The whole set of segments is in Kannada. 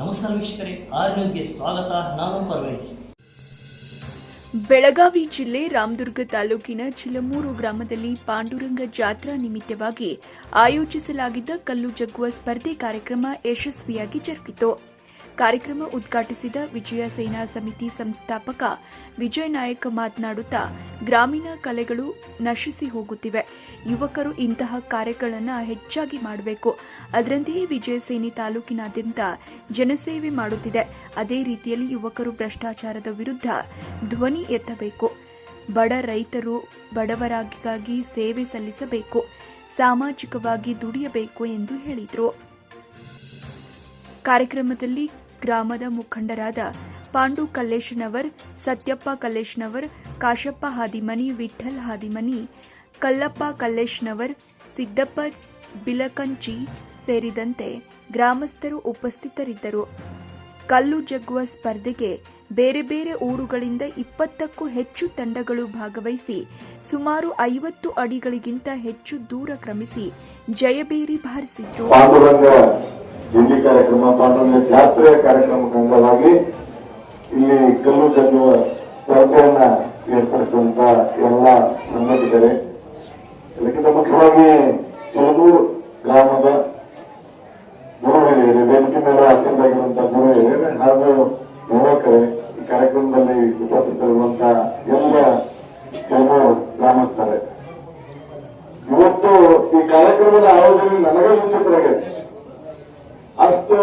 ನಮಸ್ಕಾರ ವೀಕ್ಷಕರೇ, ಆರ್ ನ್ಯೂಸ್ಗೆ ಸ್ವಾಗತ, ನಾನು ಪರ್ವೈಸ್ ಬೆಳಗಾವಿ ಜಿಲ್ಲೆ ರಾಮದುರ್ಗ ತಾಲೂಕಿನ ಚಿಲಮೂರು ಗ್ರಾಮದಲ್ಲಿ ಪಾಂಡುರಂಗ ಜಾತ್ರಾ ನಿಮಿತ್ತವಾಗಿ ಆಯೋಜಿಸಲಾಗಿದ್ದ ಕಲ್ಲು ಜಗ್ಗುವ ಸ್ಪರ್ಧೆ ಕಾರ್ಯಕ್ರಮ ಯಶಸ್ವಿಯಾಗಿ ಜರುಗಿತು. ಕಾರ್ಯಕ್ರಮ ಉದ್ಘಾಟಿಸಿದ ವಿಜಯ ಸೇನಾ ಸಮಿತಿ ಸಂಸ್ಥಾಪಕ ವಿಜಯ್ ನಾಯಕ್ ಮಾತನಾಡುತ್ತಾ, ಗ್ರಾಮೀಣ ಕಲೆಗಳು ನಶಿಸಿ ಹೋಗುತ್ತಿವೆ. ಯುವಕರು ಇಂತಹ ಕಾರ್ಯಗಳನ್ನು ಹೆಚ್ಚಾಗಿ ಮಾಡಬೇಕು. ಅದರಂತೆಯೇ ವಿಜಯ ಸೇನೆ ತಾಲೂಕಿನಾದ್ಯಂತ ಜನಸೇವೆ ಮಾಡುತ್ತಿದೆ. ಅದೇ ರೀತಿಯಲ್ಲಿ ಯುವಕರು ಭ್ರಷ್ಟಾಚಾರದ ವಿರುದ್ಧ ಧ್ವನಿ ಎತ್ತಬೇಕು. ಬಡ ರೈತರು ಬಡವರಾಗಿಗಾಗಿ ಸೇವೆ ಸಲ್ಲಿಸಬೇಕು. ಸಾಮಾಜಿಕವಾಗಿ ದುಡಿಯಬೇಕು ಎಂದು ಹೇಳಿದರು. ಕಾರ್ಯಕ್ರಮದಲ್ಲಿ ಗ್ರಾಮದ ಮುಖಂಡರಾದ ಪಾಂಡು ಕಲ್ಲೇಶನವರ್, ಸತ್ಯಪ್ಪ ಕಲ್ಲೇಶನವರ್, ಕಾಶಪ್ಪ ಹಾದಿಮನಿ ವಿಠಲ್ ಹಾದಿಮನಿ, ಕಲ್ಲಪ್ಪ ಕಲ್ಲೇಶನವರ್, ಸಿದ್ದಪ್ಪ ಬಿಲಕಂಚಿ ಸೇರಿದಂತೆ ಗ್ರಾಮಸ್ಥರು ಉಪಸ್ಥಿತರಿದ್ದರು. ಕಲ್ಲು ಜಗ್ಗುವ ಸ್ಪರ್ಧೆಗೆ ಬೇರೆ ಬೇರೆ ಊರುಗಳಿಂದ ಇಪ್ಪತ್ತಕ್ಕೂ ಹೆಚ್ಚು ತಂಡಗಳು ಭಾಗವಹಿಸಿ, ಸುಮಾರು ಐವತ್ತು ಅಡಿಗಳಿಗಿಂತ ಹೆಚ್ಚು ದೂರ ಕ್ರಮಿಸಿ ಜಯಬೇರಿ ಬಾರಿಸಿದ್ರು. ಜಿಂಡಿ ಕಾರ್ಯಕ್ರಮ ಪಾಂಡವ್ಯ ಜಾತ್ರೆಯ ಕಾರ್ಯಕ್ರಮಕ್ಕೆ ಅಂಗವಾಗಿ ಇಲ್ಲಿ ಕಲ್ಲು ಜಗ್ಗುವ ಸ್ಪರ್ಧೆಯನ್ನ ಏರ್ಪಡಿಸುವಂತ ಎಲ್ಲ ಸಂಘಟಿತರೆ. ಇದಕ್ಕಿಂತ ಮುಖ್ಯವಾಗಿ ಚಿಲದೂರು ಗ್ರಾಮದ ಗುರು ಹಿರಿಯರೇ ವೇದಿಕೆ ಮೇಲೆ ಗುರು ಹಿರಿಯರೇ ಹಾಗೂ ಯುವಕರೇ ಈ ಕಾರ್ಯಕ್ರಮದಲ್ಲಿ ಉಪಸ್ಥಿತರಿರುವಂತಹ ಎಲ್ಲ ಚಿಲದೂರು ಗ್ರಾಮಸ್ಥರೇ. ಇವತ್ತು ಈ ಕಾರ್ಯಕ್ರಮದ ಆಯೋಜನೆ ನನಗೆ ವಿಚಿತ್ರವಾಗಿದೆ ಅಷ್ಟು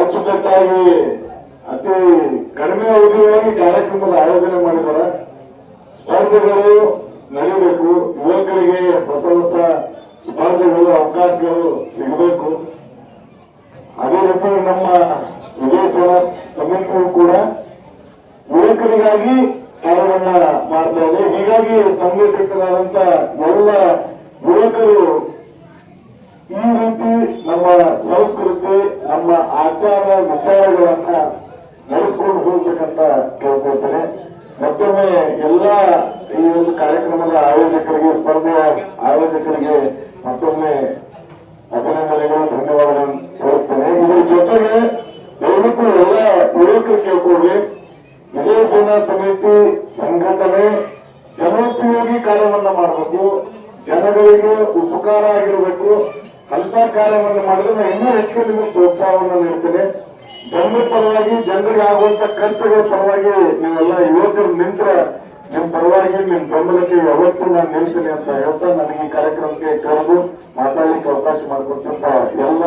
ಅಚ್ಚುಕಟ್ಟಾಗಿ, ಅತಿ ಕಡಿಮೆ ಅವಧಿಯಾಗಿ ಕಾರ್ಯಕ್ರಮದ ಆಯೋಜನೆ ಮಾಡಿದ್ದಾರೆ. ಸ್ಪರ್ಧೆಗಳು ನಡೆಯಬೇಕು ಯುವಕರಿಗೆ ಹೊಸ ಹೊಸ ಸ್ಪರ್ಧೆಗಳು, ಅವಕಾಶಗಳು ಸಿಗಬೇಕು. ಅದೇ ರೀತಿ ನಮ್ಮ ವಿಜಯ ಸಮಿತಿಯು ಕೂಡ ಯುವಕರಿಗಾಗಿ ಕಾರ್ಯವನ್ನ ಮಾಡ್ತಾ ಇದೆ. ಹೀಗಾಗಿ ಸಂಘಟಿತರಾದಂತ ಎಲ್ಲ ಯುವಕರು ಈ ರೀತಿ ನಮ್ಮ ಸಂಸ್ಕೃತಿ ನಮ್ಮ ಆಚಾರ ವಿಚಾರಗಳನ್ನ ನಡೆಸ್ಕೊಂಡು ಹೋಗ್ಬೇಕಂತ ಕೇಳ್ಕೊಳ್ತೇನೆ. ಮತ್ತೊಮ್ಮೆ ಎಲ್ಲ ಈ ಒಂದು ಕಾರ್ಯಕ್ರಮದ ಆಯೋಜಕರಿಗೆ, ಸ್ಪರ್ಧೆಯ ಆಯೋಜಕರಿಗೆ ಮತ್ತೊಮ್ಮೆ ಅಭಿನಂದನೆಗಳು, ಧನ್ಯವಾದಗಳನ್ನು ತೋರಿಸ್ತೇನೆ ಇದರ ಜೊತೆಗೆ ದಯವಿಟ್ಟು ಎಲ್ಲ ಯುವಕರು ಕೇಳ್ಕೊಳ್ಳಿ ವಿಜಯ ಸೇನಾ ಸಮಿತಿ ಸಂಘಟನೆ ಜನೋಪಯೋಗಿ ಕಾರ್ಯವನ್ನ ಮಾಡಬೇಕು. ಜನಗಳಿಗೆ ಉಪಕಾರ ಆಗಿರಬೇಕು. ಅಂತ ಕಾರ್ಯವನ್ನು ಮಾಡಿದ್ರೆ ನಾನು ಇನ್ನೂ ಹೆಚ್ಚಿಗೆ ನಿಮಗೆ ಪ್ರೋತ್ಸಾಹವನ್ನು ನೀಡ್ತೇನೆ ಜನರ ಪರವಾಗಿ, ಜನರಿಗೆ ಆಗುವಂತ ಕಷ್ಟಗಳ ಪರವಾಗಿ ನೀವೆಲ್ಲ ಯುವಕರು ನಿಂತ್ರ ನಿಮ್ ಪರವಾಗಿ ನಿಮ್ ಬೆಂಬಲಕ್ಕೆ ಯಾವತ್ತೂ ನಾನು ನಿಲ್ತೀನಿ ಅಂತ ಹೇಳ್ತಾ ನನಗೆ ಈ ಕಾರ್ಯಕ್ರಮಕ್ಕೆ ಕರೆದು ಮಾತಾಡಲಿಕ್ಕೆ ಅವಕಾಶ ಮಾಡಿಕೊಟ್ಟಂತ ಎಲ್ಲ